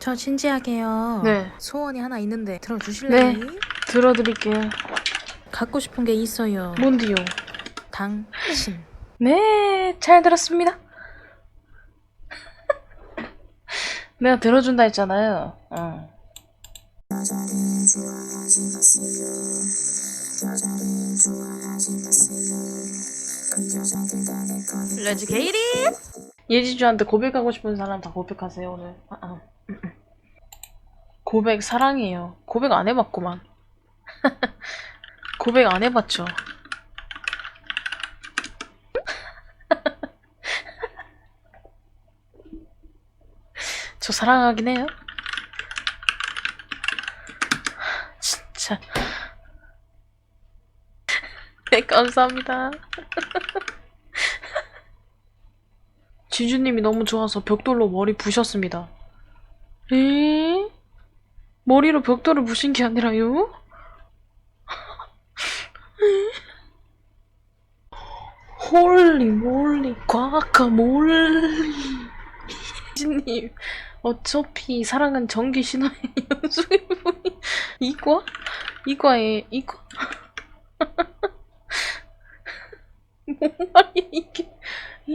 저 진지하게요. 네. 소원이 하나 있는데 들어주실래요? 네. 들어드릴게요. 갖고 싶은 게 있어요. 뭔데요? 당신. 네, 잘 들었습니다. 내가 들어준다 했잖아요. 어. 레츠 게이리. 예지주한테 고백하고 싶은 사람 다 고백하세요 오늘. 아, 아. 고백 사랑이에요. 고백 안 해봤구만. 고백 안 해봤죠. 저 사랑하긴 해요. 진짜. 네, 감사합니다. 지주님이 너무 좋아서 벽돌로 머리 부셨습니다. 에? 머리로 벽돌을 부신 게 아니라요? 홀리 몰리 과카 몰리 지주님 어차피 사랑은 전기 신호의 연속일 뿐이 이과? 이과에 이과? 뭔 말이야 이게 에?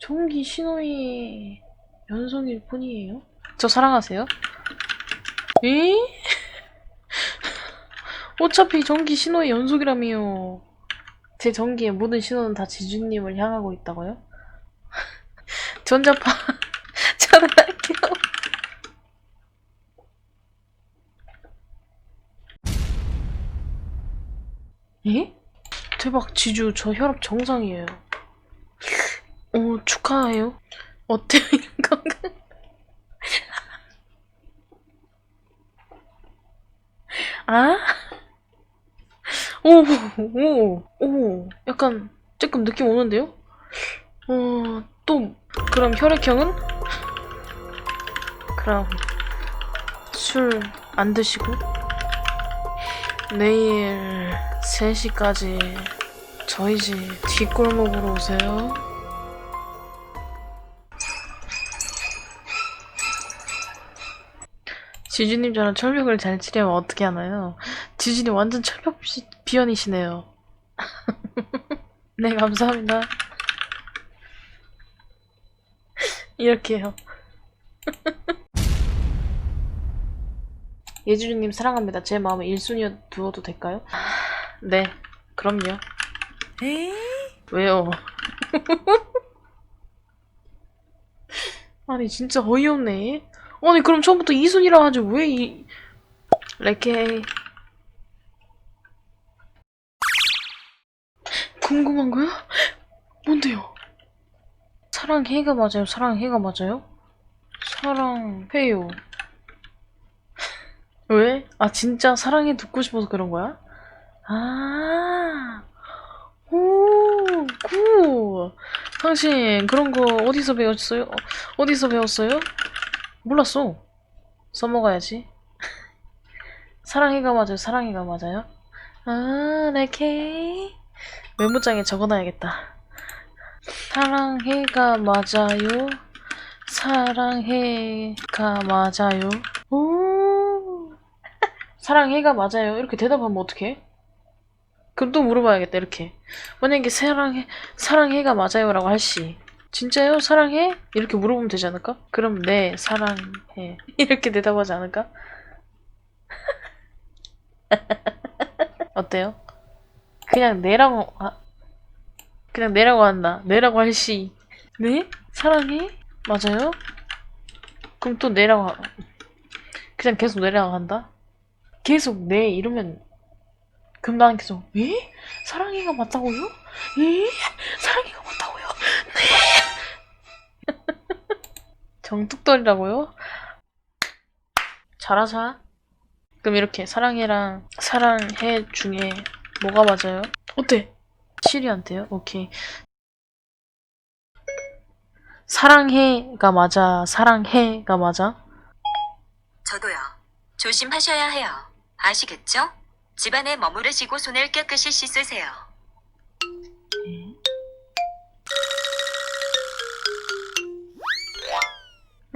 전기 신호의 연속일 뿐이에요? 저 사랑하세요? 에? 어차피 전기 신호의 연속이라며요. 제 전기의 모든 신호는 다 지주님을 향하고 있다고요? 전자파 차단할게요. 예? 대박 지주 저 혈압 정상이에요. 오, 축하해요. 어때요, 이런 건가? 아? 오, 오, 오, 약간 조금 느낌 오는데요? 어, 또, 그럼 혈액형은? 그럼, 술 안 드시고? 내일 3시까지 저희 집 뒷골목으로 오세요. 지주님처럼 철벽을 잘 치려면 어떻게 하나요? 지주님 완전 철벽 비, 비연이시네요. 네, 감사합니다. 이렇게요. 예주주님 사랑합니다. 제 마음에 1순위에 두어도 될까요? 네, 그럼요. 에이? 왜요? 아니 진짜 어이없네. 아니 그럼 처음부터 이순이라 하지 왜 이... 레케 궁금한 거야? 뭔데요? 사랑해가 맞아요? 사랑해가 맞아요? 사랑해요. 왜? 아 진짜 사랑해 듣고 싶어서 그런 거야? 아, 오, 굿. 당신 그런 거 어디서 배웠어요? 어, 어디서 배웠어요? 몰랐어. 써먹어야지. 사랑해가 맞아요. 사랑해가 맞아요. 아, 레케. 메모장에 적어놔야겠다. 사랑해가 맞아요. 사랑해가 맞아요. 오. 사랑해가 맞아요. 이렇게 대답하면 어떡해? 그럼 또 물어봐야겠다. 이렇게. 만약에 사랑해 사랑해가 맞아요라고 할 시. 진짜요? 사랑해? 이렇게 물어보면 되지 않을까? 그럼 네, 사랑해. 이렇게 대답하지 않을까? 어때요? 그냥 네라고, 아, 그냥 네라고 한다. 네라고 할 시. 네? 사랑해? 맞아요? 그럼 또 네라고, 하... 그냥 계속 네라고 한다? 계속 네, 이러면, 그럼 나는 계속, 에? 사랑해가 맞다고요? 에? 사랑해가 맞다고요? 정뚝떨이라고요? 잘하자. 그럼 이렇게 사랑해랑 사랑해 중에 뭐가 맞아요? 어때? 시리한테요? 오케이. 사랑해가 맞아. 사랑해가 맞아. 저도요. 조심하셔야 해요. 아시겠죠? 집안에 머무르시고 손을 깨끗이 씻으세요.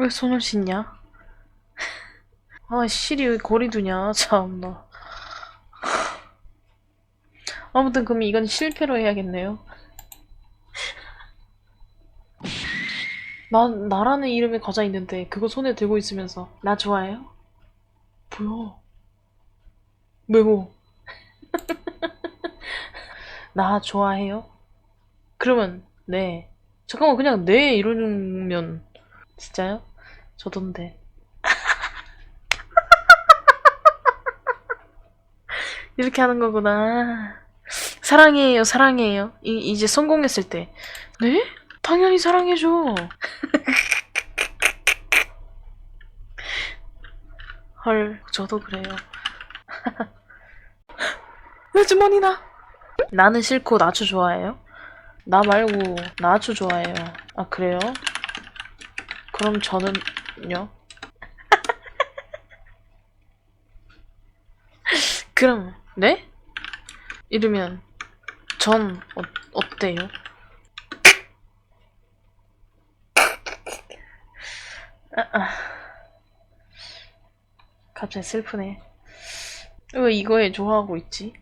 왜 손을 씻냐? 아, 실이 왜 거리 두냐, 참나. 아무튼 그럼 이건 실패로 해야겠네요. 나, 나라는 이름의 과자 있는데 그거 손에 들고 있으면서 나 좋아해요? 뭐야? 메모. 나 좋아해요? 그러면 네. 잠깐만 그냥 네 이러면 진짜요? 저던데. 이렇게 하는 거구나. 사랑해요, 사랑해요. 이, 이제 성공했을 때. 네? 당연히 사랑해줘. 헐, 저도 그래요. 왜 주머니 나? 나는 싫고 나초 좋아해요? 나 말고 나초 좋아해요. 아, 그래요? 그럼 저는 요? 그럼, 네? 이러면, 전, 어, 어때요? 아, 아. 갑자기 슬프네. 왜 이거에 좋아하고 있지?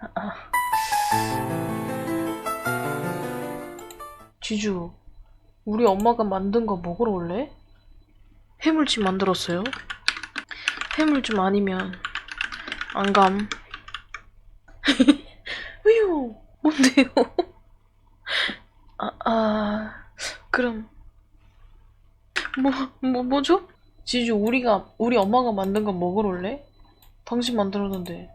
아, 아. 지주, 우리 엄마가 만든 거 먹으러 올래? 해물찜 만들었어요? 해물찜 아니면 안 감. 왜요? 뭔데요? 아, 아, 그럼 뭐, 뭐, 뭐죠? 지주, 우리가, 우리 엄마가 만든 거 먹으러 올래? 당신 만들었는데.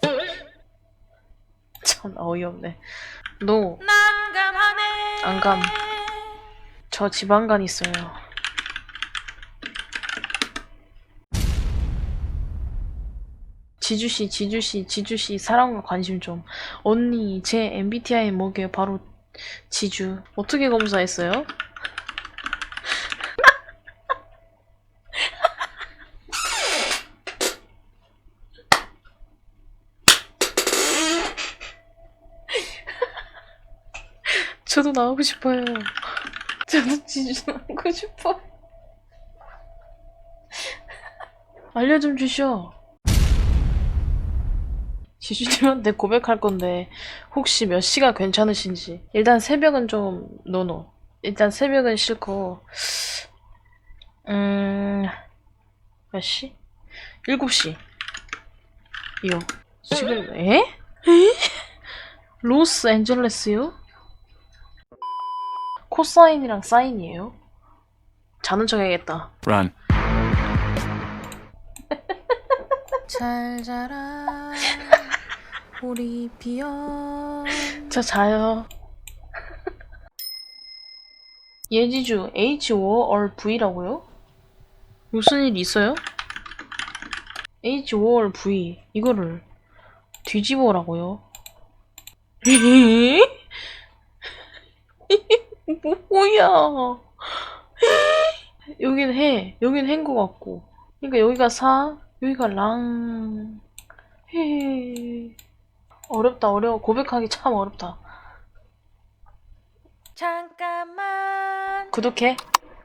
참 어이없네. 너, 난감하네. 안 감. 저 지방간 있어요. 지주씨, 지주씨, 지주씨, 사랑과 관심 좀. 언니, 제 MBTI 뭐게요? 바로 지주. 어떻게 검사했어요? 저도 나오고 싶어요. 저도 지주 나오고 싶어. 알려 좀 주셔. 지주님한테 고백할 건데 혹시 몇 시가 괜찮으신지. 일단 새벽은 좀 노노. 일단 새벽은 싫고 음... 몇 시? 7시. 이요. 지금 에? 에? 로스 앤젤레스요? 코사인이랑 사인이에요? 자는 척 해야겠다. Run. 잘 자라. 우리 비연. 저 자요. 예지주 H5 or V라고요? 무슨 일 있어요? H5 or V 이거를 뒤집어라고요? 뭐야? 여긴 해, 여긴 해인 것 같고. 그러니까 여기가 사, 여기가 랑. 해. 어렵다, 어려워. 고백하기 참 어렵다. 잠깐만. 구독해.